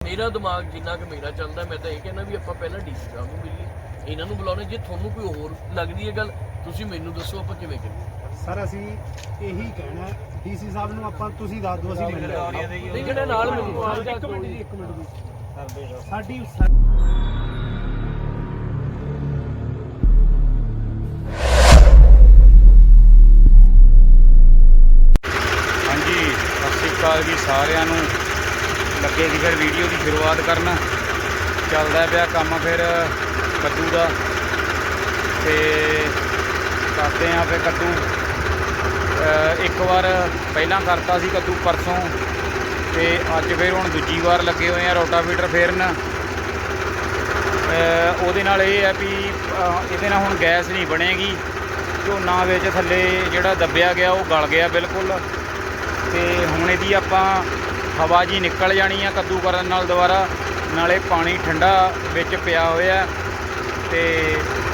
ਮੇਰਾ ਦਿਮਾਗ ਜਿੰਨਾ ਕਿ ਮੇਰਾ ਚੱਲਦਾ ਮੈਂ ਤਾਂ ਇਹ ਕਹਿੰਦਾ ਵੀ ਆਪਾਂ ਪਹਿਲਾਂ ਡੀਸੀ ਸਾਹਿਬ ਨੂੰ ਮਿਲੀਏ। ਇਹਨਾਂ ਨੂੰ ਬੁਲਾਉਣੇ ਜੇ ਤੁਹਾਨੂੰ ਕੋਈ ਹੋਰ ਲੱਗਦੀ ਹੈ ਗੱਲ ਤੁਸੀਂ ਮੈਨੂੰ ਦੱਸੋ ਆਪਾਂ ਕਿਵੇਂ ਕਰੀਏ। ਸਰ ਅਸੀਂ ਇਹੀ ਕਹਿਣਾ ਡੀਸੀ ਸਾਹਿਬ ਨੂੰ ਆਪਾਂ ਤੁਸੀਂ ਦੱਸ ਦਿਓ ਅਸੀਂ ਮਿਲ ਨਹੀਂ ਜਿਹੜਾ ਨਾਲ ਮੈਨੂੰ ਇੱਕ ਮਿੰਟ ਜੀ ਇੱਕ ਮਿੰਟ ਜੀ। ਸਾਡੀ ਹਾਂਜੀ ਸਤਿ ਸ਼੍ਰੀ ਅਕਾਲ ਜੀ ਸਾਰਿਆਂ ਨੂੰ। ਲੱਗੇ ਸੀ ਫਿਰ ਵੀਡੀਓ ਦੀ ਸ਼ੁਰੂਆਤ ਕਰਨ। ਚੱਲਦਾ ਪਿਆ ਕੰਮ ਫਿਰ ਕੱਦੂ ਦਾ। ਤੇ ਕਰਦੇ ਆਂ ਫਿਰ ਕੱਦੂ। ਇੱਕ ਵਾਰ ਪਹਿਲਾਂ ਕਰਤਾ ਸੀ ਕੱਦੂ ਪਰਸੋਂ। ਤੇ ਅੱਜ ਫਿਰ ਹੁਣ ਦੂਜੀ ਵਾਰ ਲੱਗੇ ਹੋਏ ਆ ਰੋਟਾਵੀਟਰ ਫੇਰਨ। ਉਹਦੇ ਨਾਲ ਇਹ ਹੈ ਵੀ ਇਹਦੇ ਨਾਲ ਹੁਣ ਗੈਸ ਨਹੀਂ ਬਣੇਗੀ। ਝੋਨਾ ਵਿੱਚ ਥੱਲੇ ਜਿਹੜਾ ਦੱਬਿਆ ਗਿਆ ਉਹ ਗਲ ਗਿਆ ਬਿਲਕੁਲ। ਤੇ ਹੁਣ ਇਹਦੀ ਆਪਾਂ ਹਵਾ ਜੀ ਨਿਕਲ ਜਾਣੀ ਆ ਕੱਦੂ ਕਰਨ ਨਾਲ ਦੁਬਾਰਾ, ਨਾਲੇ ਪਾਣੀ ਠੰਡਾ ਵਿੱਚ ਪਿਆ ਹੋਇਆ ਤੇ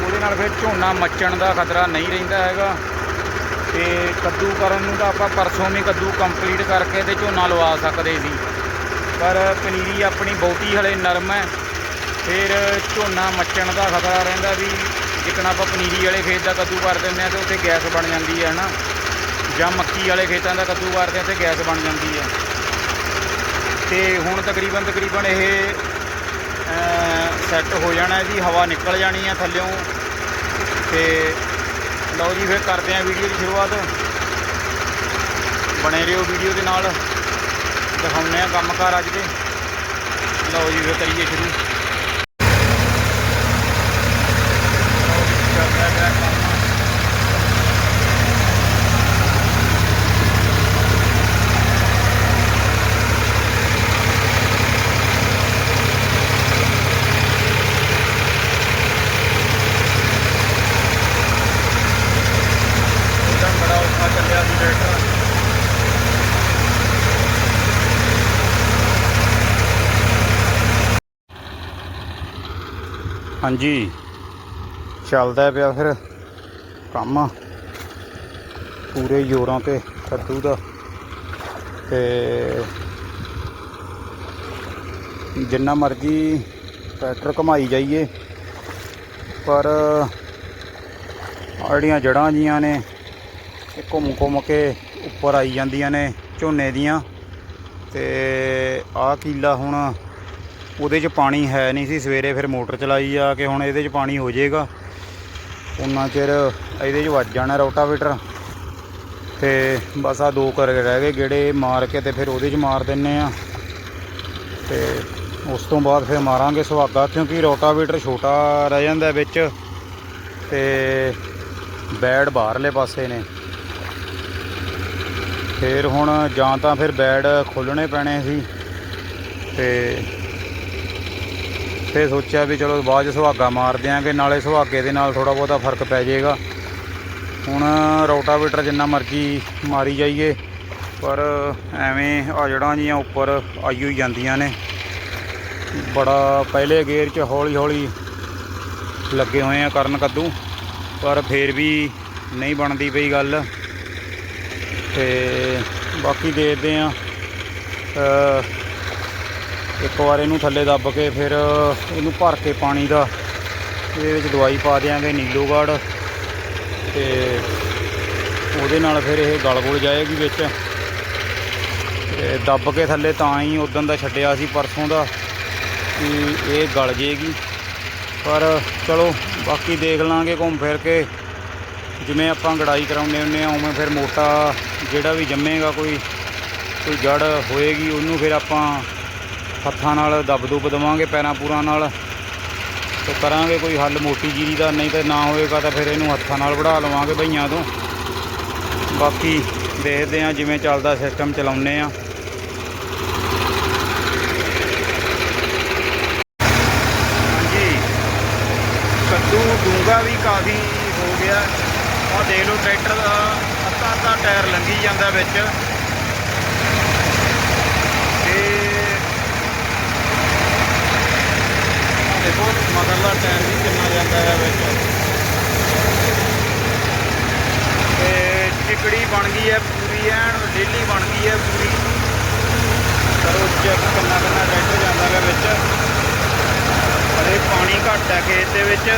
ਉਹਦੇ ਨਾਲ ਫਿਰ ਝੋਨਾ ਮੱਚਣ ਦਾ ਖਤਰਾ ਨਹੀਂ ਰਹਿੰਦਾ ਹੈਗਾ। ਤੇ ਕੱਦੂ ਕਰਨ ਨੂੰ ਤਾਂ ਆਪਾਂ ਪਰਸੋਂ ਵੀ ਕੱਦੂ ਕੰਪਲੀਟ ਕਰਕੇ ਤੇ ਝੋਨਾ ਲਵਾ ਸਕਦੇ ਸੀ। ਪਰ ਪਨੀਰੀ ਆਪਣੀ ਬਹੁਤੀ ਹਲੇ ਨਰਮ ਹੈ। ਫਿਰ ਝੋਨਾ ਮੱਚਣ ਦਾ ਖਤਰਾ ਰਹਿੰਦਾ ਵੀ ਜਿੱਕਣ ਆਪਾਂ ਪਨੀਰੀ ਵਾਲੇ ਖੇਤ ਦਾ ਕੱਦੂ ਕਰ ਦਿੰਦੇ ਆ ਤੇ ਉੱਥੇ ਗੈਸ ਬਣ ਜਾਂਦੀ ਹੈ ਨਾ ਜਾਂ ਮੱਕੀ ਵਾਲੇ ਖੇਤਾਂ ਦਾ ਕੱਦੂ ਕਰਦੇ ਆ ਤੇ ਗੈਸ ਬਣ ਜਾਂਦੀ ਹੈ। ਤੇ ਹੁਣ ਤਕਰੀਬਨ ਤਕਰੀਬਨ ਇਹ ਸੈੱਟ ਹੋ ਜਾਣਾ ਇਹਦੀ ਹਵਾ ਨਿਕਲ ਜਾਣੀ ਹੈ ਥੱਲਿਓਂ। ਤੇ ਲਓ ਜੀ, ਫਿਰ ਕਰਦੇ ਆ ਵੀਡੀਓ ਦੀ ਸ਼ੁਰੂਆਤ। ਬਣੇ ਰਹੋ ਵੀਡੀਓ ਦੇ ਨਾਲ। ਦਿਖਾਉਂਦੇ ਆ ਕੰਮਕਾਰ ਅੱਜ ਦੇ। ਲਓ ਜੀ, ਫਿਰ ਕਰੀਏ ਸ਼ੁਰੂ ਲਓ ਜੀ, ਚੱਲਦਾ ਪਿਆ ਕੰਮ ਉਹਦਾ ਬੜਾ ਔਖਾ ਚੱਲਿਆ ਸੀ ਟਰੈਕਟਰ ਹਾਂਜੀ। ਚੱਲਦਾ ਪਿਆ ਫਿਰ। ਕੰਮ ਪੂਰੇ ਜ਼ੋਰਾਂ ਤੇ ਕੱਦੂ ਦਾ। ਤੇ ਜਿੰਨਾ ਮਰਜ਼ੀ ਟਰੈਕਟਰ ਘਮਾਈ ਜਾਈਏ ਪਰ ਆਹ ਜਿਹੜੀਆਂ ਜੜਾਂ ਜੀਆਂ ਨੇ ਇਹ ਘੁੰਮ ਘੁੰਮ ਕੇ ਉੱਪਰ ਆਈ ਜਾਂਦੀਆਂ ਨੇ ਝੋਨੇ ਦੀਆਂ। ਤੇ ਆਹ ਕੀਲਾ ਹੁਣ ਉਹਦੇ 'ਚ ਪਾਣੀ ਹੈ ਨਹੀਂ ਸੀ, ਸਵੇਰੇ ਫਿਰ ਮੋਟਰ ਚਲਾਈ ਆ ਕਿ ਹੁਣ ਇਹਦੇ 'ਚ ਪਾਣੀ ਹੋ ਜਾਏਗਾ। ਉਨਾ ਚਿਰ ਇਹਦੇ 'ਚ ਵੱਜ ਜਾਣਾ ਰੋਟਾਵੇਟਰ। ਤੇ ਬਸ ਆ ਦੋ ਕਰ ਰਹਿ ਗਏ, ਗੇੜੇ ਮਾਰ ਕੇ ਤੇ ਫਿਰ ਉਹਦੇ 'ਚ ਮਾਰ ਦਿੰਨੇ ਆ। ਤੇ ਉਸ ਤੋਂ ਬਾਅਦ ਫਿਰ ਮਾਰਾਂਗੇ ਸੁਹਾਗਾ, ਕਿਉਂਕਿ ਰੋਟਾਵੇਟਰ ਛੋਟਾ ਰਹਿ ਜਾਂਦਾ ਵਿੱਚ। ਤੇ ਬੈਡ ਬਾਹਰਲੇ ਪਾਸੇ ਨੇ। ਫਿਰ ਹੁਣ ਜਾਂ ਤਾਂ ਫਿਰ ਬੈਡ ਖੋਲਣੇ ਪੈਣੇ ਸੀ। ਤੇ ਫਿਰ ਸੋਚਿਆ ਵੀ ਚਲੋ ਬਾਅਦ 'ਚ ਸੁਹਾਗਾ ਮਾਰ ਦਿਆਂਗੇ, ਨਾਲੇ ਸੁਹਾਗੇ ਦੇ ਨਾਲ ਥੋੜਾ ਬਹੁਤਾ ਫ਼ਰਕ ਪੈ ਜਾਏਗਾ। ਹੁਣ ਰੋਟਾਵੇਟਰ ਜਿੰਨਾ ਮਰਜ਼ੀ ਮਾਰੀ ਜਾਈਏ, ਪਰ ਐਵੇਂ ਆ ਜੜਾਂ ਜੀਆਂ ਉੱਪਰ ਆਈ ਹੋਈ ਜਾਂਦੀਆਂ ਨੇ। ਬੜਾ ਪਹਿਲੇ ਗੇਅਰ 'ਚ ਹੌਲੀ ਹੌਲੀ ਲੱਗੇ ਹੋਏ ਆ ਕਰਨ ਕੱਦੂ, ਪਰ ਫੇਰ ਵੀ ਨਹੀਂ ਬਣਦੀ ਪਈ ਗੱਲ। ਤੇ ਬਾਕੀ ਦੇਖਦੇ ਆ ਇੱਕ ਵਾਰ ਇਹਨੂੰ ਥੱਲੇ ਦੱਬ ਕੇ ਫਿਰ ਇਹਨੂੰ ਭਰ ਕੇ ਪਾਣੀ ਦਾ ਇਹਦੇ ਵਿੱਚ ਦਵਾਈ ਪਾ ਦਿਆਂਗੇ ਨੀਲੋਗੜ ਤੇ ਉਹਦੇ ਨਾਲ ਫਿਰ ਇਹ ਗਲ ਗੁਲ ਜਾਏਗੀ ਵਿੱਚ। ਤੇ ਦੱਬ ਕੇ ਥੱਲੇ ਤਾਂ ਹੀ ਉਦੋਂ ਦਾ ਛੱਡਿਆ ਸੀ ਪਰਸੋਂ ਦਾ ਕਿ ਇਹ ਗਲ ਜੇਗੀ। ਪਰ ਚਲੋ ਬਾਕੀ ਦੇਖ ਲਾਂਗੇ ਘੁੰਮ ਫਿਰ ਕੇ। ਜਿਵੇਂ ਆਪਾਂ ਗੜਾਈ ਕਰਾਉਂਦੇ ਹੁੰਦੇ ਆ, ਉਵੇਂ ਫਿਰ ਮੋਟਾ ਜਿਹੜਾ ਵੀ ਜੰਮੇਗਾ ਕੋਈ ਕੋਈ ਜੜ ਹੋਏਗੀ, ਉਹਨੂੰ ਫਿਰ ਆਪਾਂ ਹੱਥਾਂ ਨਾਲ ਦੱਬ ਦੁੱਬ ਦੇਵਾਂਗੇ, ਪੈਰਾਂ ਪੂਰਾਂ ਨਾਲ। ਤੇ ਕਰਾਂਗੇ ਕੋਈ ਹੱਲ ਮੋਟੀ ਜੀਰੀ ਦਾ, ਨਹੀਂ ਤੇ ਨਾ ਹੋਏਗਾ ਤਾਂ ਫਿਰ ਇਹਨੂੰ ਹੱਥਾਂ ਨਾਲ ਵੜਾ ਲਵਾਂਗੇ ਭਈਆਂ ਤੋਂ। ਬਾਕੀ ਦੇਖਦੇ ਆ ਜਿਵੇਂ ਚੱਲਦਾ ਸਿਸਟਮ ਚਲਾਉਂਦੇ ਆ ਹਾਂਜੀ। ਕੱਦੂ ਡੂੰਗਾ ਵੀ ਕਾਫੀ ਹੋ ਗਿਆ। ਆਹ ਦੇਖ ਲਓ, ਟਰੈਕਟਰ ਦਾ ਅੱਧਾ ਅੱਧਾ ਟਾਇਰ ਲੰਗੀ ਜਾਂਦਾ ਵਿੱਚ। ਦੇਖੋ ਮਗਰਲਾ ਟਾਈਮ ਵੀ ਕਿੰਨਾ ਜਾਂਦਾ ਹੈ ਵਿੱਚ। ਤੇ ਚਿਕੜੀ ਬਣ ਗਈ ਹੈ, ਪੂਰੀ ਐਨ, ਡੇਲੀ ਬਣ ਗਈ ਹੈ ਪੂਰੀ। ਕਰੋ ਚੈੱਕ ਕਿੰਨਾ ਕਿੰਨਾ ਟਰੈਕਟਰ ਜਾਂਦਾ ਹੈ ਵਿੱਚ। ਅਰੇ ਪਾਣੀ ਘੱਟ ਹੈ ਖੇਤ ਦੇ ਵਿੱਚ।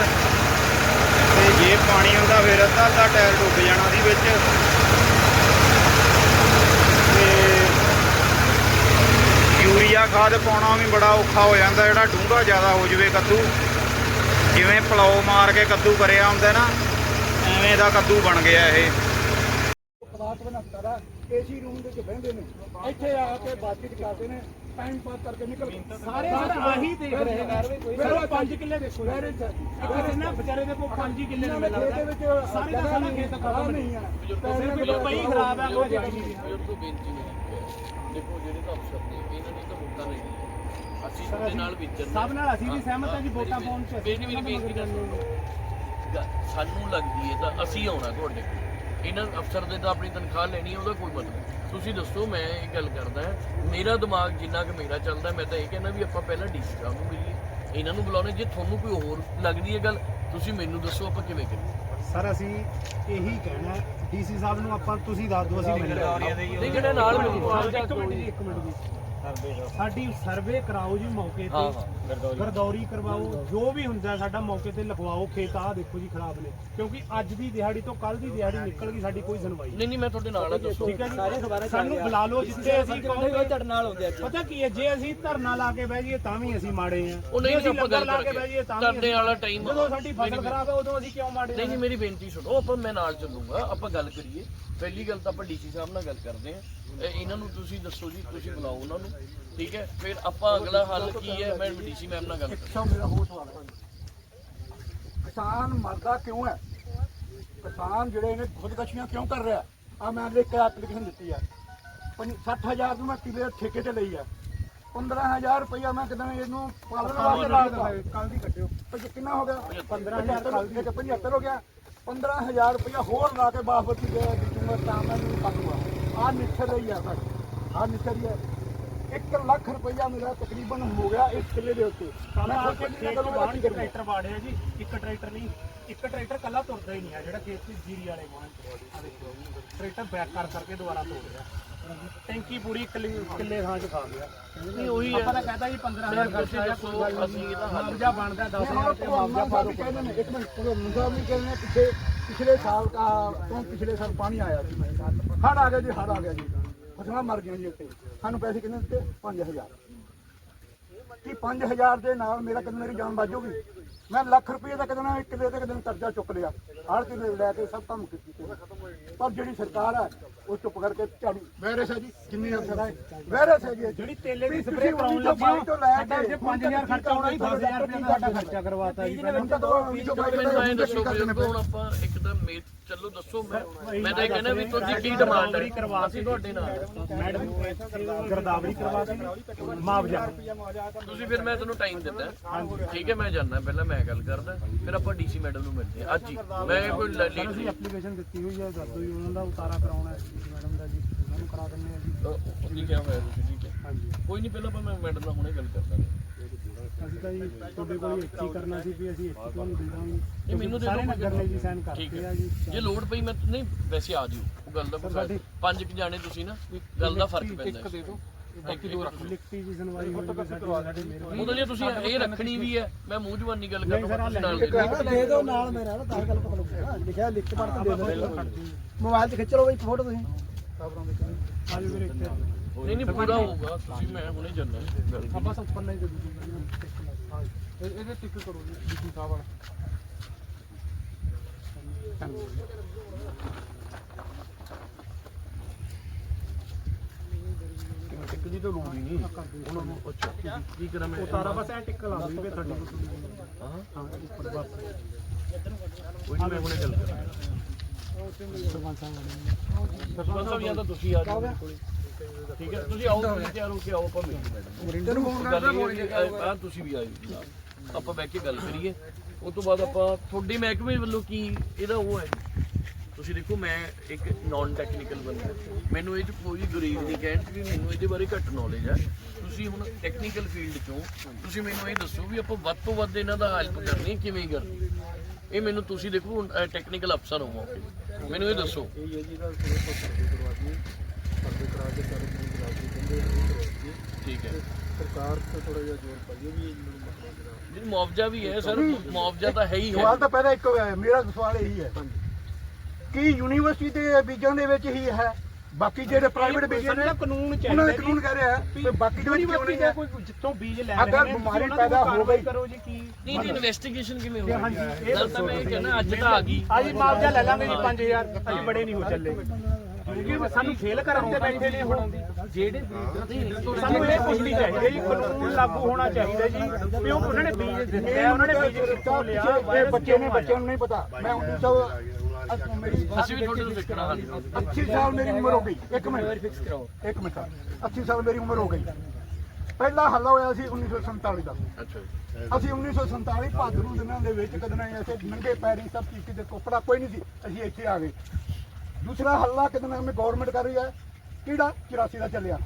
ਤੇ ਜੇ ਪਾਣੀ ਹੁੰਦਾ ਫਿਰ ਅੱਧਾ ਅੱਧਾ ਟਾਇਰ ਡੁੱਬ ਜਾਣਾ ਦੀ ਵਿੱਚ। ਯੂਰੀਆ ਖਾਦ ਪਾਉਣਾ ਵੀ ਬੜਾ ਔਖਾ ਹੋ ਜਾਂਦਾ ਜਿਹੜਾ ਡੂੰਘਾ ਜ਼ਿਆਦਾ ਹੋ ਜਵੇ ਕੱਦੂ। ਜਿਵੇਂ ਪਲਾਉ ਮਾਰ ਕੇ ਕੱਦੂ ਕਰਿਆ ਹੁੰਦਾ ਨਾ ਐਵੇਂ ਦਾ ਕੱਦੂ ਬਣ ਗਿਆ ਇਹ। ਪਦਾਰਥ ਬਣਾਤਾ ਦਾ ਏਸੀ ਰੂਮ ਦੇ ਵਿੱਚ ਬਹਿੰਦੇ ਨੇ ਇੱਥੇ ਆ ਕੇ ਬਾਤਚੀਤ ਕਰਦੇ ਨੇ ਟਾਈਮ ਪਾਸ ਕਰਕੇ ਨਿਕਲ ਸਾਰੇ ਆਹੀ ਦੇਖ ਰਹੇ ਨੇ। ਚਲੋ 5 ਕਿੱਲੇ ਦੇਖੋ ਯਾਰ ਇੱਥੇ ਨਾ ਵਿਚਾਰੇ ਦੇ ਕੋਲ 5 ਕਿੱਲੇ ਨੇ ਮੈਨੂੰ ਲੱਗਦਾ। ਸਾਰੇ ਦਾ ਸਾਰਾ ਖੇਤ ਖਰਾਬ ਨਹੀਂ ਆ ਸਿਰਫ ਇਹ ਪਈ ਖਰਾਬ ਆ ਉਹ ਜਾਈ ਨਹੀਂ ਬਜ਼ੁਰਗ ਤੋਂ ਬੇਨਤੀ ਮੇਰੀ ਇੱਕ ਹੈ। ਦੇਖੋ ਜਿਹੜੇ ਤਾਂ ਅਫਸਰ ਨੇ ਇਹਨਾਂ ਨੇ ਤਾਂ ਵੋਟਾਂ ਨਹੀਂ ਲਈਆਂ ਅਸੀਂ ਤੁਹਾਡੇ ਨਾਲ ਵਿਚਰਨਾ ਸਭ ਨਾਲ ਅਸੀਂ ਵੀ ਸਹਿਮਤ ਹਾਂ ਜੀ ਵੋਟਾਂ ਪਾਉਣ ਚ ਮੇਰੀ ਮੇਰੀ ਬੇਨਤੀ ਕਰ ਸਾਨੂੰ ਲੱਗਦੀ ਹੈ ਤਾਂ ਅਸੀਂ ਆਉਣਾ ਤੁਹਾਡੇ ਕੋਲ। ਇਹਨਾਂ ਅਫਸਰ ਦੇ ਤਾਂ ਆਪਣੀ ਤਨਖਾਹ ਲੈਣੀ ਹੈ ਉਹਦਾ ਕੋਈ ਮਤਲਬ ਨਹੀਂ। ਤੁਸੀਂ ਦੱਸੋ ਮੈਂ ਇਹ ਗੱਲ ਕਰਦਾ ਮੇਰਾ ਦਿਮਾਗ ਜਿੰਨਾ ਕਿ ਮੇਰਾ ਚੱਲਦਾ ਮੈਂ ਤਾਂ ਇਹ ਕਹਿੰਦਾ ਵੀ ਆਪਾਂ ਪਹਿਲਾਂ ਡੀਸੀ ਸਾਹਿਬ ਨੂੰ ਮਿਲੀਏ। ਇਹਨਾਂ ਨੂੰ ਬੁਲਾਉਣੇ ਜੇ ਤੁਹਾਨੂੰ ਕੋਈ ਹੋਰ ਲੱਗਦੀ ਹੈ ਗੱਲ ਤੁਸੀਂ ਮੈਨੂੰ ਦੱਸੋ ਆਪਾਂ ਕਿਵੇਂ ਕਰੀਏ। ਸਰ ਅਸੀਂ ਇਹੀ ਕਹਿਣਾ ਡੀਸੀ ਸਾਹਿਬ ਨੂੰ ਆਪਾਂ ਤੁਸੀਂ ਦੱਸ ਦਿਓ ਅਸੀਂ ਮਿਲ ਨਹੀਂ ਜਿਹੜਾ ਨਾਲ ਮੈਨੂੰ ਆ ਜਾ ਇੱਕ ਮਿੰਟ ਜੀ ਇੱਕ ਮਿੰਟ ਜੀ। ਸਾਡੀ ਸਰਵੇ ਕਰਾਓ ਜੀ ਮੌਕੇ ਹਾਂ ਤੇ। ਹਾਂ ਗਰਦੌਰੀ। ਕਰਵਾਓ। ਜੋ ਵੀ ਹੁੰਦਾ ਸਾਡਾ ਮੌਕੇ ਤੇ ਲਿਖਵਾਓ ਖੇਤ ਆਹ ਦੇਖੋ ਜੀ ਖਰਾਬ ਨੇ। ਕਿਉਂਕਿ ਅੱਜ ਦੀ ਦਿਹਾੜੀ ਤੋਂ ਕੱਲ ਦੀ ਦਿਹਾੜੀ ਨਿਕਲ ਗਈ ਸਾਡੀ ਕੋਈ ਸੁਣਵਾਈ ਨਹੀਂ। ਨਹੀਂ ਨਹੀਂ ਮੈਂ ਤੁਹਾਡੇ ਨਾਲ ਆ ਦੱਸੋ। ਠੀਕ ਹੈ ਜੀ? ਸਾਨੂੰ ਬੁਲਾ ਲਓ ਜਿੱਥੇ ਅਸੀਂ ਕਹੋਗੇ। ਤੁਹਾਡੇ ਨਾਲ ਹੁੰਦੇ ਅੱਜ ਪਤਾ ਕੀ ਹੈ? ਜੇ ਅਸੀਂ ਧਰਨਾ ਲਾ ਕੇ ਬਹਿ ਜਾਈਏ ਤਾਂ ਵੀ ਅਸੀਂ ਮਾੜੇ ਆ ਉਹ ਨਹੀਂ ਨਹੀਂ ਆਪਾਂ ਗੱਲ ਲਾ ਕੇ ਬਹਿ ਕਰਕੇ ਜਾਈਏ ਤਾਂ ਵੀ ਧਰਨੇ ਅਸੀਂ- ਵਾਲਾ ਟਾਈਮ ਜਦੋਂ ਸਾਡੀ ਫਸਲ ਖਰਾਬ ਹੈ ਉਦੋਂ ਅਸੀਂ ਕਿਉਂ ਮਾੜੇ ਨਹੀਂ ਨਹੀਂ ਮੇਰੀ ਬੇਨਤੀ ਸੁਣੋ ਆਪਾਂ ਮੈਂ ਨਾਲ ਚੱਲੂਗਾ ਆਪਾਂ ਗੱਲ ਕਰੀਏ। ਪਹਿਲੀ ਗੱਲ ਤਾਂ ਆਪਾਂ ਡੀਸੀ ਸਾਹਿਬ ਨਾਲ ਗੱਲ ਕਰਦੇ ਆਂ ਇਹ- ਇਹਨਾਂ ਨੂੰ ਤੁਸੀਂ ਦੱਸੋ ਜੀ ਤੁਸੀਂ ਬੁਲਾਓ ਉਹਨਾਂ ਨੂੰ ਠੀਕ ਹੈ? ਫਿਰ ਆਪਾਂ ਅਗਲਾ ਹੱਲ ਕੀ ਹੈ? ਮੈਂ ਡੀਸੀ ਮੈਮ ਨਾਲ ਗੱਲ ਅੱਛਾ ਮੇਰਾ ਹੋਰ ਸਵਾਲ ਕਿਸਾਨ ਮਰਦਾ ਕਿਉਂ ਹੈ? ਕਿਸਾਨ ਜਿਹੜੇ ਨੇ ਖੁਦਕਸ਼ੀਆਂ ਕਿਉਂ ਕਰ ਰਿਹਾ? ਆ ਮੈਂ ਲਿਖ ਕੇ ਐਪਲੀਕੇਸ਼ਨ ਦਿੱਤੀ ਹੈ। 60000 ਨੂੰ ਮੈਂ ਕਿਲੇ ਠੇਕੇ ਤੇ ਲਈ ਹੈ। 15000 ਰੁਪਇਆ ਮੈਂ ਕਿਦਾਂ ਇਹਨੂੰ ਪਾਲਣ ਵਾਸਤੇ ਲਾਤਾ ਕੱਲ ਦੀ ਕੱਢਿਓ। ਤੇ ਕਿੰਨਾ ਹੋ ਗਿਆ? 15000 ਕੱਲ ਦੀ। 75 ਹੋ ਗਿਆ। 15000 ਰੁਪਇਆ ਹੋਰ ਲਾ ਕੇ ਬਾਸਪਤੀ ਦੇ ਤਾਂ ਮੈਨੂੰ ਪਾਲੂਗਾ ਆ ਨਿੱਛਰ ਰਹੀ ਆ ਸਰ ਆ ਨਿੱਛਰ ਹੀ ਹੈ 1 ਲੱਖ ਰੁਪਇਆ ਮੇਰਾ ਤਕਰੀਬਨ ਹੋ ਗਿਆ ਇਸ ਕਿੱਲੇ ਦੇ ਉੱਤੇ। ਮੈਂ ਆ ਖੁਦ ਕੇ ਕੇ ਖੇਤ ਕਰੂੰਗਾ ਬਾਹਰ ਕੀ ਇੱਕ ਕਰੂੰਗਾ ਟਰੈਕਟਰ ਬਾੜਿਆ ਜੀ ਇੱਕ ਟਰੈਕਟਰ ਨਹੀਂ ਇੱਕ ਟਰੈਕਟਰ ਕੱਲਾ ਤੁਰਦਾ ਹੀ ਨਹੀਂ ਆ ਜਿਹੜਾ ਖੇਤ ਦੀ ਜੀਰੀ ਵਾਲੇ ਕੋਲ ਆ ਦੇਖੋ। ਟਰੈਕਟਰ ਬੈਕ ਕਰ ਕਰਕੇ ਦੁਬਾਰਾ ਤੋੜ ਰਿਹਾ। ਟੈਂਕੀ ਪੂਰੀ ਕਿੱਲੇ ਥਾਂ ਚ ਖਾ ਗਿਆ। ਨਹੀਂ ਉਹੀ ਆਪਾਂ ਤਾਂ ਕਹਤਾ ਜੀ 15000 ਖਰਚਾ ਆਇਆ ਕੋਈ ਗੱਲ ਹੱਲ ਮੁਆਵਜ਼ਾ ਬਣਦਾ 10000 ਰੁਪਏ ਮੁਆਵਜ਼ਾ ਮੁਆਵਜ਼ਾ ਪਾ ਨੇ ਇੱਕ ਮਿੰਟ ਉਹ ਮੁੰਡਾ ਵੀ ਕਹਿੰਦੇ ਨੇ ਪਿਛੇ ਪਿਛਲੇ ਸਾਲ ਦਾ ਤੋਂ ਪਿਛਲੇ ਸਾਲ ਪਾਣੀ ਆਇਆ ਸੀ। ਹੜ ਆ ਗਿਆ ਜੀ ਹੜ ਆ ਗਿਆ ਜੀ। ਫਸਲਾਂ ਮਰ ਗਈਆਂ ਜੀ ਉੱਤੇ ਸਾਨੂੰ ਪੈਸੇ ਕਿੰਨੇ ਦਿੱਤੇ? 5000 ਕੀ 5000 ਦੇ ਨਾਲ ਮੇਰਾ ਕਦੇ ਮੇਰੀ ਜਾਨ ਬਾਜੂਗੀ ਮੈਂ ਲੱਖ ਰੁਪਏ ਦਾ ਕਦੇ ਨਾ ਇੱਕ ਦੇ ਤੇ ਕਦੇ ਕਰਜ਼ਾ ਚੁੱਕ ਲਿਆ। ਹੜ ਕੇ ਲੈ ਕੇ ਸਭ ਕੰਮ ਕੀਤੇ। ਪਰ ਜਿਹੜੀ ਸਰਕਾਰ ਹੈ ਉਹ ਚੁੱਪ ਕਰਕੇ ਝਾੜੀ। ਵੈਰਸ ਹੈ ਜੀ ਜਿੰਨੀ ਅਫਸਰ ਹੈ ਵੈਰਸ ਹੈ ਜੀ। ਜਿਹੜੀ ਤੇਲੇ ਦੀ ਤੁਸੀਂ ਕਰਾਉਣ ਲੱਗੇ ਤੋਂ ਲੈ ਸਾਡਾ ਕੇ ਜੇ 5000 ਖਰਚਾ ਆਉਣਾ ਸੀ 10000 ਰੁਪਏ ਸਾਡਾ ਖਰਚਾ ਕਰਵਾਤਾ ਜੀ ਹੁਣ ਤਾਂ ਦੋ ਉੱਨੀ ਸੌ ਬਾਈ ਮੈਨੂੰ ਦੱਸੋ ਕੇ ਹੁਣ ਆਪਾਂ ਇੱਕਦਮ ਮੇ ਚਲੋ ਦੱਸੋ ਮੈਂ ਮੈਂ ਤਾਂ ਇਹ ਕਹਿੰਦਾ ਵੀ ਤੁਹਾਡੀ ਕੀ ਡਿਮਾਂਡ ਹੈ? ਅਸੀਂ ਤੁਹਾਡੇ ਨਾਲ। ਮੈਡਮ ਗਰਦਾਵਰੀ ਕਰਵਾ ਕੇ ਮੁਆਵਜ਼ਾ। ਤੁਸੀਂ ਫਿਰ ਮੈਂ ਤੁਹਾਨੂੰ ਟਾਈਮ ਦਿੰਦਾ। ਠੀਕ ਹੈ ਮੈਂ ਜਾਣਾ ਪਹਿਲਾਂ ਮੈਂ ਗੱਲ ਕਰਦਾ ਫਿਰ ਆਪਾਂ ਡੀਸੀ ਮੈਡਮ ਨੂੰ ਮਿਲਦੇ ਹਾਂ। ਅੱਜ ਹੀ। ਮੈਂ ਕੋਈ ਲ- ਲੇਟ ਅਸੀਂ ਨਹੀਂ ਐਪਲੀਕੇਸ਼ਨ ਦਿੱਤੀ ਹੋਈ ਹੈ ਦੱਸੋ ਜੀ ਉਹਨਾਂ ਦਾ ਉਤਾਰਾ ਕਰਾਉਣਾ ਹੈ। ਮੈਡਮ ਦਾ ਜੀ ਉਹਨਾਂ ਨੂੰ ਕਰਾ ਦਿੰਦੇ ਆ ਜੀ। ਕਿਹਾ ਹੋਇਆ ਤੁਸੀਂ? ਠੀਕ ਹੈ। ਹਾਂਜੀ। ਕੋਈ ਨਹੀਂ ਪਹਿਲਾਂ ਆਪਾਂ ਮੈਂ ਮੈਡਮ ਨਾਲ ਹੁਣੇ ਗੱਲ ਕਰਦਾ। ਅਸੀਂ ਤਾਂ ਜੀ ਤੁਹਾਡੇ ਕੋਲ ਇੱਕ ਹੀ ਕਰਨਾ ਸੀ ਵੀ ਅਸੀਂ ਇੱਕ ਹੀ ਤੁਹਾਨੂੰ ਦੇ ਦਾਂਗੇ। ਇਹ ਮੈਨੂੰ ਦੇ ਸਾਰੇ ਦਿਓ ਨਗਰ ਨੇ ਜੀ ਸਾਈਨ ਠੀਕ ਕਰਤੇ ਹੈ। ਆ ਜੀ। ਜੇ ਲੋਡ ਪਈ ਮੈਂ ਨਹੀਂ ਵੈਸੇ ਆ ਜਿਓ। ਉਹ ਗੱਲ ਦਾ ਕੋਈ ਫਾਇਦਾ ਨਹੀਂ। ਪੰਜ ਕਿ ਜਾਣੇ ਤੁਸੀਂ ਨਾ ਗੱਲ ਦਾ ਫ਼ਰਕ ਪੈਂਦਾ ਇੱਕ ਦੇ ਦਿਓ। ਬਾਕੀ ਦੋ ਰੱਖ ਲਿਖਤੀ ਜੀ ਸੁਣਵਾਈ ਹੋਈ ਵੀ ਸਾਡੀ ਸਾਡੇ ਮੇਰੇ ਉਹਦਾ ਜੇ ਤੁਸੀਂ ਇਹ ਰੱਖਣੀ ਵੀ ਹੈ। ਮੈਂ ਮੂੰਹ ਜਵਾਨੀ ਗੱਲ ਕਰਦਾ ਤੁਸੀਂ ਨਾਲ ਦੇ ਦਿਓ। ਦੇ ਦਿਓ ਨਾਲ ਮੇਰਾ ਨਾ ਤਾਂ ਗੱਲ ਪਤਾ ਲੱਗੂਗਾ ਲਿਖਿਆ ਲਿਖ ਕੇ ਪੜ੍ਹ ਕੇ ਦੇ ਦਿਓ ਮੋਬਾਈਲ ਤੇ ਖਿੱਚ ਲਓ ਬਈ ਫੋਟੋ ਤੁਸੀਂ। ਆਜੋ ਵੀਰੇ ਇੱਥੇ ਨਹੀਂ ਨਹੀਂ ਪੂਰਾ ਹੋਊਗਾ। ਤੁਸੀਂ ਮੈਂ ਹੁਣੇ ਜਾਣਾ। ਗੱਲ ਆਪਾਂ ਸਭ ਪੰਨਾ ਹੀ ਦੇ ਦੂਜੀ ਇਹਦੇ ਟਿਕ ਕਰੋ ਜੀ ਡੀਸੀ ਸਾਹਿਬ ਵਾਲਾ। ਟਿਕ ਦੀ ਤਾਂ ਲੋੜ ਹੀ ਨਹੀਂ। ਨੂੰ ਅੱਛਾ ਕੀ ਕਰਾਂ ਮੈਂ? ਉਤਾਰਾ ਬਸ ਐ ਟਿਕ ਲਾ ਦੋ ਵੀ ਤੁਹਾਡੀ ਹਾਂ। ਹਾਂ। ਉੱਪਰ ਬਸ। ਕੋਈ ਨਹੀਂ ਮੈਂ ਹੁਣੇ ਗੱਲ ਕਰਾਂ ਸਰਪੰਚ ਸਾਹਿਬ ਸਰਪੰਚ ਸਾਹਿਬ ਜਾਂ ਤਾਂ ਤੁਸੀਂ ਆ ਜਾਓ। ਮੇਰੇ ਕੋਲੇ ਠੀਕ ਹੈ ਤੁਸੀਂ ਆਓ ਤੁਸੀਂ ਤਿਆਰ ਹੋ ਕੇ ਆਓ ਆਪਾਂ ਮਿਲ ਤੈਨੂੰ ਫੋਨ ਕਰਦਾ ਆ ਤੁਸੀਂ ਵੀ ਆਇਓ ਨਾਲ। ਆਪਾਂ ਬਹਿ ਕੇ ਗੱਲ ਕਰੀਏ। ਉਸ ਤੋਂ ਬਾਅਦ ਆਪਾਂ ਤੁਹਾਡੇ ਮਹਿਕਮੇ ਵੱਲੋਂ ਕੀ ਇਹਦਾ ਉਹ ਹੈ ਤੁਸੀਂ ਦੇਖੋ ਮੈਂ ਇੱਕ ਨਾਨ ਟੈਕਨੀਕਲ ਬੰਦਾ। ਮੈਨੂੰ ਇਹ 'ਚ ਕੋਈ ਗੁਰੇਜ਼ ਨਹੀਂ ਕਹਿਣ 'ਚ ਵੀ ਮੈਨੂੰ ਇਹਦੇ ਬਾਰੇ ਘੱਟ ਨੌਲੇਜ ਹੈ। ਤੁਸੀਂ ਹੁਣ ਟੈਕਨੀਕਲ ਫੀਲਡ 'ਚੋਂ ਤੁਸੀਂ ਮੈਨੂੰ ਇਹ ਦੱਸੋ ਵੀ ਆਪਾਂ ਵੱਧ ਤੋਂ ਵੱਧ ਇਹਨਾਂ ਦਾ ਹੈਲਪ ਕਰਨੀ ਹੈ, ਕਿਵੇਂ ਕਰਨੀ ਇਹ ਮੈਨੂੰ ਤੁਸੀਂ ਦੇਖੋ ਟੈਕਨੀਕਲ ਅਫਸਰ ਹੋ ਮੈਨੂੰ ਇਹ ਦੱਸੋ। ਇਹ ਹੈ ਜੀ ਦਾ ਸਿਰੇ ਤੋਂ ਸਰਵੇ ਕਰਵਾ ਦਈਏ ਸਰਵੇ ਕਰਾ ਕੇ ਸਾਰੇ ਨੂੰ ਕੇ ਕਹਿੰਦੇ ਆ ਉਹ ਦਈਏ ਠੀਕ ਹੈ। ਸਰਕਾਰ ਤੋਂ ਥੋੜਾ ਜਿਹਾ ਜ਼ੋਰ ਪਾਈਏ ਵੀ ਇਹਨਾਂ ਨੂੰ ਮਸਲਾ ਜਿਹੜਾ ਜੀ ਮੁਆਵਜ਼ਾ ਵੀ ਹੈ ਸਰ। ਮੁਆਵਜ਼ਾ ਤਾਂ ਹੈ ਹੀ ਹੈ। ਸਵਾਲ ਤਾਂ ਪਹਿਲਾਂ ਇੱਕ ਹੋਇਆ ਮੇਰਾ ਸਵਾਲ ਇਹੀ ਹੈ ਕਿ ਯੂਨੀਵਰਸਿਟੀ ਦੇ ਬੀਜਾਂ ਦੇ ਵਿੱਚ ਹੀ ਹੈ ਬਾਕੀ ਜਿਹੜੇ ਪ੍ਰਾਈਵੇਟ ਬੀਜ ਨੇ ਕਾਨੂੰਨ ਉਹਨਾਂ ਦੇ ਕਾਨੂੰਨ ਕਹਿ ਰਿਹਾ ਹੈ ਕਿ ਬਾਕੀ ਦੇ ਵਿੱਚ ਕਿਉਂ ਯੂਨੀਵਰਸਿਟੀ ਨਹੀਂ ਦੇ ਹੈ ਕੋਈ ਜਿੱਥੋਂ ਬੀਜ ਲੈ ਅਗਰ ਰਹੇ ਨੇ ਬਿਮਾਰੀ ਤੁਸੀਂ ਉਹਨਾਂ ਪੈਦਾ ਨੂੰ ਹੋ ਕਾਰਵਾਈ ਗਈ। ਕਰੋ ਜੀ ਕੀ। ਨਹੀਂ ਨਹੀਂ ਇਨਵੈਸਟੀਗੇਸ਼ਨ ਕਿਵੇਂ ਹੋਊਗੀ ਹਾਂਜੀ, ਇਹ ਗੱਲ ਤਾਂ ਮੈਂ ਇਹ ਕਹਿੰਦਾ ਅੱਜ ਤਾਂ ਆ ਗਈ। ਅੱਜ ਮੁਆਵਜ਼ਾ ਲੈ ਲਾਂਗੇ ਜੀ 5000 ਅਸੀਂ ਬੜੇ ਨਹੀਂ ਹੋ ਚੱਲੇ। ਕਿਉਂਕਿ ਸਾਨੂੰ ਫੇਲ ਕਰਨ ਤੇ ਬੈਠੇ ਨੇ ਹੁਣ। ਜਿਹੜੇ ਸਾਨੂੰ ਇਹ ਕੁਝ ਨਹੀਂ ਚਾਹੀਦਾ ਜੀ। ਕਾਨੂੰਨ ਲਾਗੂ ਹੋਣਾ ਚਾਹੀਦਾ ਜੀ। ਵੀ ਉਹ ਉਹਨਾਂ ਨੇ ਬੀਜ ਦਿੱਤੇ ਆ ਉਹਨਾਂ ਨੇ ਬੀਜ ਕਿੱਥੋਂ ਲਿਆ ਇਹ ਬੱਚੇ ਨੇ ਬੱਚਿਆਂ ਨੂੰ ਨਹੀਂ ਪਤਾ। ਮੈਂ 1900 ਮੇਰੀ ਅਸੀਂ ਵੀ ਤੁਹਾਡੇ ਤੋਂ ਸਿੱਖਣਾ ਹਾਂਜੀ 80 ਸਾਲ ਮੇਰੀ ਉਮਰ ਹੋ ਗਈ। ਇੱਕ ਮਿੰਟ। ਫਿਕਸ ਕਰਾਓ। ਇੱਕ ਮਿੰਟ। 80 ਸਾਲ ਮੇਰੀ ਉਮਰ ਹੋ ਗਈ। ਪਹਿਲਾ ਹੱਲਾ ਹੋਇਆ ਸੀ 1947 ਦਾ। ਅੱਛਾ ਅਸੀਂ 1947 ਭਾਦਰੂ ਦਿਨਾਂ ਦੇ ਵਿੱਚ ਕਦਨਾ ਐਸੇ ਨੰਗੇ ਪੈਰੀ ਸਭ ਚੀਜ਼ ਦੇ ਕੋਪੜਾ ਕੋਈ ਨਹੀਂ ਸੀ। ਅਸੀਂ ਇੱਥੇ ਆ ਗਏ। ਦੂਸਰਾ ਹੱਲਾ ਕਦਨਾ ਮੈਂ ਗਵਰਨਮੈਂਟ ਕਰ ਰਹੀ ਹੈ। ਕਿਹੜਾ? 84 ਦਾ ਚੱਲਿਆ।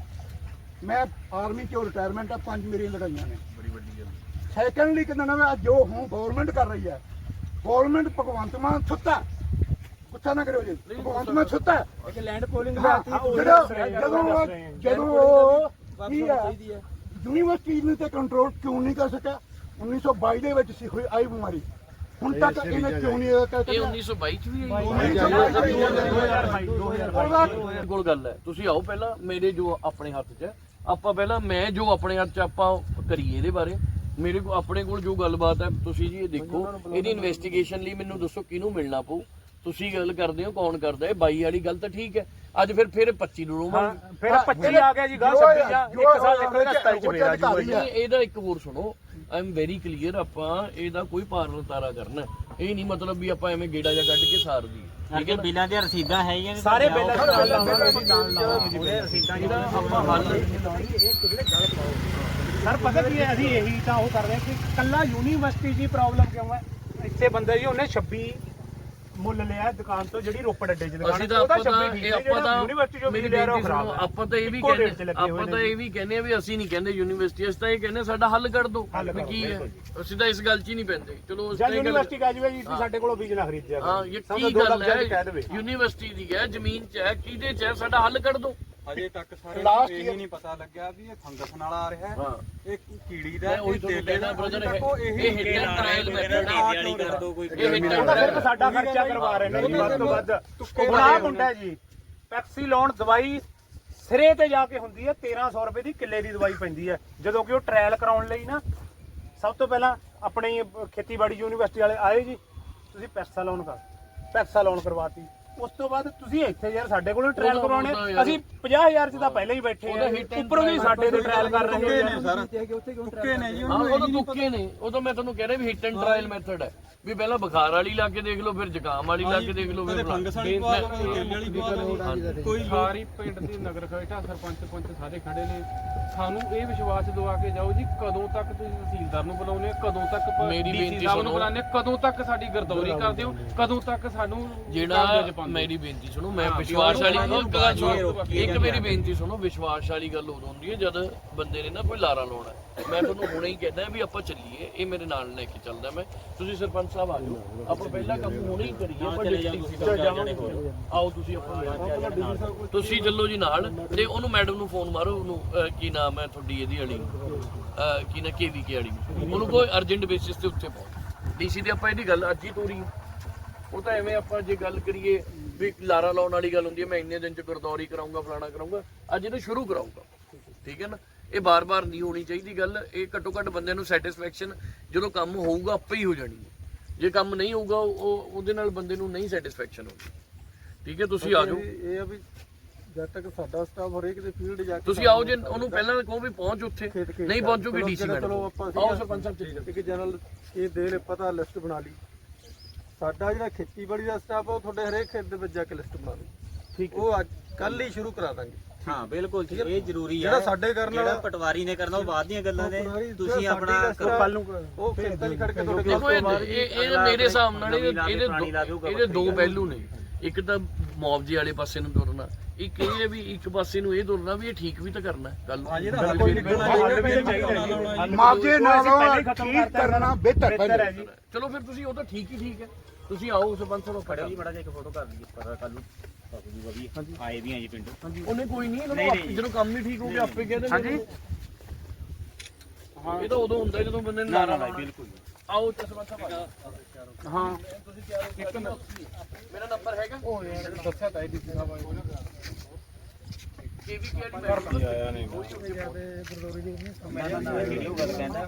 ਮੈਂ ਆਰਮੀ ਚੋਂ ਰਿਟਾਇਰਮੈਂਟ ਆ ਪੰਜ ਮੇਰੀਆਂ ਲੜਾਈਆਂ ਨੇ। ਬੜੀ ਵੱਡੀ ਗੱਲ ਸੈਕੰਡਲੀ ਕਹਿੰਦਾ ਮੈਂ ਜੋ ਹੂੰ ਗਵਰਨਮੈਂਟ ਕਰ ਰਹੀ ਹੈ। ਗਵਰਨਮੈਂਟ ਭਗਵੰਤ ਮਾਨ ਸੁੱਤਾ। ਗੁੱਸਾ ਨਾ ਕਰਿਓ ਜੀ। ਭਗਵੰਤ ਮਾਨ ਸੁੱਤਾ। ਇੱਕ ਲੈਂਡ ਪੋਲਿੰਗ ਹਾਂ, ਜਦੋਂ ਜਦੋਂ ਕੀ ਹੈ? ਯੂਨੀਵਰਸਿਟੀ ਨੂੰ ਤੇ ਕੰਟਰੋਲ ਕਿਉਂ ਨਹੀਂ ਕਰ ਸਕਿਆ? 1922 ਦੇ ਵਿੱਚ ਸੀ ਹੋਈ ਆਈ ਬਿਮਾਰੀ। ਹੁਣ ਤੱਕ ਇਹਨੇ ਕਿਉਂ ਨਹੀਂ ਇਹ ਕਹਿ ਇਹ ਸਕਿਆ 1922 ਚ ਵੀ ਮੇਰੇ ਕੋਲ ਗੱਲ ਹੈ ਤੁਸੀਂ ਆਓ ਪਹਿਲਾਂ ਮੇਰੇ ਜੋ ਆਪਣੇ ਹੱਥ 'ਚ ਹੈ ਆਪਾਂ ਪਹਿਲਾਂ ਮੈਂ ਜੋ ਆਪਣੇ ਹੱਥ 'ਚ ਆਪਾਂ ਕਰੀਏ ਇਹਦੇ ਬਾਰੇ ਮੇਰੇ ਕੋਲ ਆਪਣੇ ਕੋਲ ਜੋ ਗੱਲਬਾਤ ਹੈ ਤੁਸੀਂ ਜੀ ਇਹ ਦੇਖੋ ਇਹਦੀ ਇਨਵੈਸਟੀਗੇਸ਼ਨ ਲਈ ਮੈਨੂੰ ਦੱਸੋ ਕਿਹਨੂੰ ਮਿਲਣਾ ਪਊ ਤੁਸੀਂ ਗੱਲ ਕਰਦੇ ਹੋ ਕੌਣ ਕਰਦਾ ਇਹ 22 ਵਾਲੀ ਗੱਲ ਤਾਂ ਠੀਕ ਹੈ ਅੱਜ ਫਿਰ ਫਿਰ 25 ਨੂੰ ਰੋਵਾਂਗੇ ਫਿਰ 25 ਆ ਗਿਆ ਜੀ ਗਾਂ 26 ਆ ਇੱਕ ਸਾਲ ਇੱਕ ਰਸਤਾ ਹੀ ਚ ਮੇਰਾ ਜੀ ਇਹਦਾ ਇੱਕ ਹੋਰ ਸੁਣੋ ਆਈ ਐਮ ਵੈਰੀ ਕਲੀਅਰ ਆਪਾਂ ਇਹਦਾ ਕੋਈ ਪਾਰਨ ਤਾਰਾ ਕਰਨਾ। ਇਹ ਨਹੀਂ ਮਤਲਬ ਵੀ ਆਪਾਂ ਐਵੇਂ ਗੇੜਾ ਜਾਂ ਕੱਢ ਕੇ ਸਾਰ ਦੀ ਠੀਕ ਹੈ? ਬਿੱਲਾਂ ਦੀਆਂ ਰਸੀਦਾਂ ਹੈਗੀਆਂ ਨੇ ਸਾਰੇ ਬਿੱਲ ਨਾਲ ਲਾਵਾਂਗੇ ਜੀ ਨਾਲ ਲਾਵਾਂਗੇ ਜੀ ਬਿੱਲ ਰਸੀਦਾਂ ਇਹਦਾ ਆਪਾਂ ਹੱਲ ਸਰ ਪਤਾ ਕੀ ਹੈ ਅਸੀਂ ਇਹੀ ਤਾਂ ਉਹ ਕਰਦੇ ਹਾਂ ਕਿ ਕੱਲਾ ਯੂਨੀਵਰਸਿਟੀ ਦੀ ਪ੍ਰੋਬਲਮ ਕਿਉਂ ਹੈ? ਇੱਥੇ ਬੰਦੇ ਜੀ ਉਹਨੇ 26 ਮੁੱਲ ਲਿਆ ਦੁਕਾਨ ਤੋਂ ਜਿਹੜੀ ਰੋਪੜ ਅੱਡੇ 'ਚ ਦੁਕਾਨ ਅਸੀਂ ਤਾਂ ਉਹਦਾ ਆਪਾਂ ਤਾਂ 26 ਇਹ ਆਪਾਂ ਤਾਂ ਯੂਨੀਵਰਸਿਟੀ ਚੋਂ ਮੇਰੀ ਬੇਨਤੀ ਖਰਾਬ ਹੈ। ਆਪਾਂ ਤਾਂ ਇਹ ਵੀ ਕਹਿੰਦੇ ਆਪਾਂ ਤਾਂ। ਇਹ ਵੀ ਕਹਿੰਦੇ ਆ ਵੀ ਅਸੀਂ ਨਹੀਂ ਕਹਿੰਦੇ ਯੂਨੀਵਰਸਿਟੀ ਅਸੀਂ ਤਾਂ ਇਹ ਕਹਿੰਦੇ ਸਾਡਾ ਹੱਲ ਕੱਢ ਦਿਓ। ਹੱਲ ਵੀ ਕੀ ਹੈ? ਅਸੀਂ ਤਾਂ ਇਸ ਗੱਲ 'ਚ ਹੀ ਨਹੀਂ ਪੈਂਦੇ। ਚਲੋ ਉਸ ਜਾਂ ਤੇ ਯੂਨੀਵਰਸਿਟੀ ਜੂਗਾ ਜੀ ਤੁਸੀਂ ਸਾਡੇ ਕੋਲੋਂ ਬੀਜ ਨਾ ਖਰੀਦਿਆ ਹਾਂ ਇਹ ਕੀ ਦੋ ਗੱਲ ਹੈ ਯੂਨੀਵਰਸਿਟੀ ਦੀ ਹੈ ਜ਼ਮੀਨ 'ਚ ਹੈ ਕਿਹਦੇ 'ਚ ਹੈ ਸਾਡਾ ਹੱਲ ਕੱਢ ਦਿਓ। ਅਜੇ ਤੱਕ ਸਾਰੇ Last ਇਹ year- ਨਹੀਂ ਪਤਾ ਲੱਗਿਆ ਵੀ ਇਹ ਫੰਗਸ ਨਾਲ ਆ ਰਿਹਾ ਹੈ ਇਹ ਕੀੜੀ ਦਾ ਮੈਂ ਉਹੀ ਇਹ ਤੁਹਾਨੂੰ ਤੇਲੇ ਕਹਿਣਾ ਦਾ ਤੱਕ ਉਹ ਇਹ ਇਹੀ ਹਿੱਟ ਐਂਡ ਟ੍ਰਾਇਲ ਮੈਥਡ ਵਾਲੀ ਕਰ ਦੋ ਕੋਈ ਇਹ ਹਿੱਟ ਉਹਦਾ ਸਿਰਫ ਸਾਡਾ ਖਰਚਾ ਕਰਵਾ ਰਹੇ ਨੇ ਜੀ ਵੱਧ ਤੋਂ ਵੱਧ ਹੁਣ ਆਹ ਮੁੰਡਾ ਜੀ। ਪੈਕਸੀ ਲਾਉਣ ਦਵਾਈ ਸਿਰੇ ਤੇ ਜਾ ਕੇ ਹੁੰਦੀ ਹੈ 1300 ਰੁਪਏ ਦੀ ਕਿੱਲੇ ਦੀ ਦਵਾਈ ਪੈਂਦੀ ਹੈ। ਜਦੋਂ ਕਿ ਉਹ ਟ੍ਰਾਇਲ ਕਰਾਉਣ ਲਈ ਨਾ ਸਭ ਤੋਂ ਪਹਿਲਾਂ ਆਪਣੀ ਖੇਤੀਬਾੜੀ ਯੂਨੀਵਰਸਿਟੀ ਵਾਲੇ ਆਏ ਜੀ ਤੁਸੀਂ ਪੈਸਾ ਲਾਉਣ ਕਰ ਪੈਸਾ ਲਾਉਣ ਕਰਵਾਤੀ। ਉਸ ਤੋਂ ਬਾਅਦ ਤੁਸੀਂ ਇੱਥੇ ਯਾਰ ਸਾਡੇ ਕੋਲੋਂ ਟ੍ਰਾਇਲ ਯਾਰ- ਅਸੀਂ 50000 ਚ ਤਾਂ ਪਹਿਲਾਂ ਹੀ ਬੈਠੇ ਆ। ਉੱਪਰੋਂ ਵੀ ਸਾਡੇ ਤੇ ਟ੍ਰਾਇਲ ਕਰ ਰਹੇ ਨੇ ਸਰ। ਤੁੱਕੇ ਨੇ ਜੀ ਉਹ ਤਾਂ ਤੁੱਕੇ ਨੇ। ਉਹ ਤਾਂ ਮੈਂ ਤੁਹਾਨੂੰ ਕਹਿ ਰਿਹਾ ਵੀ ਹਿੱਟ ਐਂਡ ਟ੍ਰਾਇਲ ਮੈਥਡ ਹੈ। ਵੀ ਪਹਿਲਾਂ ਬੁਖਾਰ ਵਾਲੀ ਲਾ ਕੇ ਦੇਖ ਲਓ ਫਿਰ ਜ਼ੁਕਾਮ ਵਾਲੀ ਲਾ ਕੇ ਦੇਖ ਲਓ ਫਿਰ ਫੰਗਸ ਵਾਲੀ ਪਵਾ ਲਓ ਕਦੇ ਤੇਲੇ ਵਾਲੀ ਪਵਾ ਲਓ ਕੋਈ ਸਾਰੀ ਪਿੰਡ ਦੀ ਨਗਰ ਕਮੇਟਾ ਸਰਪੰਚ ਪੰਚ ਸਾਰੇ ਖੜੇ ਨੇ। ਸਾਨੂੰ ਇਹ ਵਿਸ਼ਵਾਸ ਦਵਾ ਕੇ ਜਾਓ ਜੀ ਕਦੋਂ ਤੱਕ ਤੁਸੀਂ ਤਹਿਸੀਲਦਾਰ ਨੂੰ ਬੁਲਾਉਨੇ ਕਦੋਂ ਤੱਕ ਬੇਨਤੀ ਸਾਹਿਬ ਨੂੰ ਸੁਣੋ। ਬੁਲਾਉਂਦੇ ਕਦੋਂ ਤੱਕ ਸਾਡੀ ਗਰਦੌਰੀ ਕਰਦੇ ਹੋ ਕਦੋਂ ਤੱਕ ਸਾਨੂੰ ਜਿਹੜਾ? ਮੇਰੀ ਬੇਨਤੀ ਸੁਣੋ ਮੈਂ ਵਿਸ਼ਵਾਸ ਵਾਲੀ ਇੱਕ ਗੱਲ ਸੁਣੋ ਰੋਕੀਏ ਇੱਕ ਮੇਰੀ ਬੇਨਤੀ ਸੁਣੋ ਵਿਸ਼ਵਾਸ ਵਾਲੀ ਗੱਲ ਉਦੋਂ ਹੁੰਦੀ ਹੈ ਜਦ ਬੰਦੇ ਨੇ ਨਾ ਕੋਈ ਲਾਰਾ ਲਾਉਣਾ। ਮੈਂ ਤੁਹਾਨੂੰ ਹੁਣੇ ਹੀ ਕਹਿੰਦਾ ਵੀ ਆਪਾਂ ਚੱਲੀਏ ਇਹ ਮੇਰੇ ਨਾਲ ਲੈ ਕੇ ਚੱਲਦਾ ਮੈਂ। ਤੁਸੀਂ ਸਰਪੰਚ ਸਾਹਿਬ ਆ ਜਾਓ। ਆਪਾਂ ਪਹਿਲਾ ਕੰਮ ਹੁਣੇ ਹੀ ਕਰੀਏ ਆਪਾਂ ਡਿਸਟ੍ਰਿਕਟ ਜਾਵਾਂਗੇ। ਆਓ ਤੁਸੀਂ ਆਪਾਂ ਕੇ। ਤੁਸੀਂ ਚੱਲੋ ਜੀ ਨਾਲ ਤੇ ਉਹਨੂੰ ਮੈਡਮ ਨੂੰ ਫੋਨ ਮਾਰੋ ਉਹਨੂੰ ਕੀ ਨਾਮ ਹੈ ਤੁਹਾਡੀ ਇਹਦੀ ਅਹ, ਕੀ ਨਾ ਕੇਵੀਕੇ ਵਾਲੀ। ਨੂੰ। ਉਹਨੂੰ ਕੋਈ ਅਰਜੈਂਟ ਬੇਸਿਸ ਤੇ ਉੱਥੇ ਪਹੁੰਚ। ਡੀਸੀ ਦੀ ਆਪਾਂ ਇਹਦੀ ਗੱਲ ਅੱਜ ਹੀ ਤੋਰੀ। ਉਹ ਤਾਂ ਐਵੇਂ ਆਪਾਂ ਜੇ ਗੱਲ ਕਰੀਏ ਵੀ ਲਾਰਾ ਲਾਉਣ ਵਾਲੀ ਗੱਲ ਹੁੰਦੀ ਹੈ ਮੈਂ ਇੰਨੇ ਦਿਨ ਚ ਗੁਰਦੌਰੀ ਕਰਾਉਂਗਾ ਫਲਾਣਾ ਕਰਾਉਂਗਾ ਅੱਜ ਇਹਨੂੰ ਸ਼ੁਰੂ ਕਰਾਉਂਗਾ ਠੀਕ ਹੈ ਨਾ? ਇਹ ਬਾਰ-ਬਾਰ ਨਹੀਂ ਹੋਣੀ ਚਾਹੀਦੀ ਗੱਲ ਇਹ ਘੱਟੋ ਘੱਟ ਬੰਦੇ ਨੂੰ ਸੈਟੀਸਫੈਕਸ਼ਨ ਜਦੋਂ ਕੰਮ ਹੋਊਗਾ ਆਪੇ ਹੀ ਹੋ ਜਾਣੀ ਹੈ। ਜੇ ਕੰਮ ਨਹੀਂ ਹੋਊਗਾ ਉਹ ਉਹਦੇ ਨਾਲ ਬੰਦੇ ਨੂੰ ਨਹੀਂ ਸੈਟੀਸਫੈਕਸ਼ਨ ਹੋਊਗੀ। ਠੀਕ ਹੈ? ਤੁਸੀਂ ਆ ਜਾਓ। ਇਹ ਆ ਵੀ ਜਦ ਤੱਕ ਸਾਡਾ ਸਟਾਫ ਹਰੇਕ ਦੇ ਫੀਲਡ ਜਾ ਕੇ ਤੁਸੀਂ ਆਓ ਜੇ ਉਹਨੂੰ ਪਹਿਲਾਂ ਕਹੋ ਵੀ ਪਹੁੰਚ ਉੱਥੇ। ਨਹੀਂ ਪਹੁੰਚੂਗੀ ਡੀਸੀ ਮੈਡਮ। ਆਓ ਸਰਪੰਚ ਸਾਹਿਬ ਇੱਕ ਜਨਰਲ ਇਹ ਦੇ ਲੈ ਪਤਾ ਲਿਸਟ ਬਣਾ ਲਈ। ਸਾਡਾ ਜਿਹੜਾ ਖੇਤੀਬਾੜੀ ਦਾ ਸਟਾਫ ਆ ਉਹ ਤੁਹਾਡੇ ਹਰੇਕ ਖੇਤ ਦੇ ਵਿੱਚ ਜਾ ਕੇ ਲਿਸਟ ਬਣਾ ਲਓ ਠੀਕ ਉਹ ਅੱਜ ਕੱਲ ਹੀ ਸ਼ੁਰੂ ਕਰਾ ਦਾਂਗੇ। ਹਾਂ ਬਿਲਕੁਲ ਜੀ ਇਹ ਜ਼ਰੂਰੀ ਹੈ ਜਿਹੜਾ ਸਾਡੇ ਕਰਨ ਜਿਹੜਾ ਵਾਲਾ ਪਟਵਾਰੀ ਨੇ ਕਰਨਾ ਉਹ ਬਾਅਦ ਦੀਆਂ ਗੱਲਾਂ ਨੇ। ਤੁਸੀਂ ਆਪਣਾ ਸਾਡੀ ਕਰੋ। ਕੱਲ ਨੂੰ ਉਹ ਖੇਤਾਂ 'ਚ ਖੜ ਕੇ ਤੁਹਾਡੇ ਦੇਖੋ ਇਹ ਇਹ ਇਹ ਮੇਰੇ ਹਿਸਾਬ ਨਾਲ ਇਹਦੇ ਨਵੀਂ ਲਾ ਕੇ ਇਹਦੇ ਪੁਰਾਣੀ ਲਾ ਦੋ- ਦਊਗਾ ਇਹਦੇ ਦੋ ਪਹਿਲੂ ਨੇ। ਇੱਕ ਤਾਂ ਮੁਆਵਜ਼ੇ ਵਾਲੇ ਪਾਸੇ ਨੂੰ ਤੁਰਨਾ ਇੱਕ ਇਹ ਹੈ ਵੀ ਇੱਕ ਪਾਸੇ ਨੂੰ ਇਹ ਤੁਰਨਾ ਵੀ ਇਹ ਠੀਕ ਵੀ ਤਾਂ ਕਰਨਾ ਗੱਲ ਨੂੰ। ਕੋਈ ਨਿਕਲਣਾ ਹੱਲ ਵੀ ਚਾਹੀਦਾ ਜੀ ਮਾਪੇ ਨਾਲ ਠੀਕ ਕਰਨਾ ਬਿਹਤਰ ਹੈ ਜੀ। ਚਲੋ ਫਿਰ ਤੁਸੀਂ ਉਹ ਤਾਂ ਠੀਕ ਹੀ ਠੀਕ ਹੈ। ਤੁਸੀਂ ਆਓ ਸਰਪੰਚ ਸਾਹਿਬ ਖੜਿਓ ਜੀ ਮੜਾ ਜਿਹਾ ਇੱਕ ਫੋਟੋ ਕਰ ਲਈਏ ਪਤਾ ਕੱਲ ਨੂੰ ਆਏ ਵੀ ਆ ਜੀ ਪਿੰਡ। ਉਹਨੇ ਕੋਈ ਨਹੀਂ ਇਹਨਾਂ ਨੂੰ। ਜਦੋਂ ਕੰਮ ਹੀ ਠੀਕ ਹੋ ਗਿਆ ਆਪੇ ਕਹਿੰਦੇ ਹਾਂਜੀ। ਇਹ ਤਾਂ ਉਦੋਂ ਹੁੰਦਾ ਜਦੋਂ ਬੰਦੇ ਨੇ ਨਾਰਾ ਲਾਉਣਾ। ਬਿਲਕੁਲ ਆਓ ਚਸ਼ਮਾ ਸਾਹਿਬ ਹਾਂ। ਤੁਸੀਂ ਤਿਆਰ ਹੋ ਮੇਰਾ ਨੰਬਰ ਹੈਗਾ? ਉਹ ਯਾਰ ਦੱਸਿਆ ਤਾਂ ਡੀਸੀ ਸਾਹਿਬ ਆਏ ਹੋਏ ਨਾ ਕੇਵੀ ਕਿਹੜੀ ਮੈਂ ਮੈਂ ਵੀਡੀਓ ਗੱਲ ਕਹਿੰਦਾ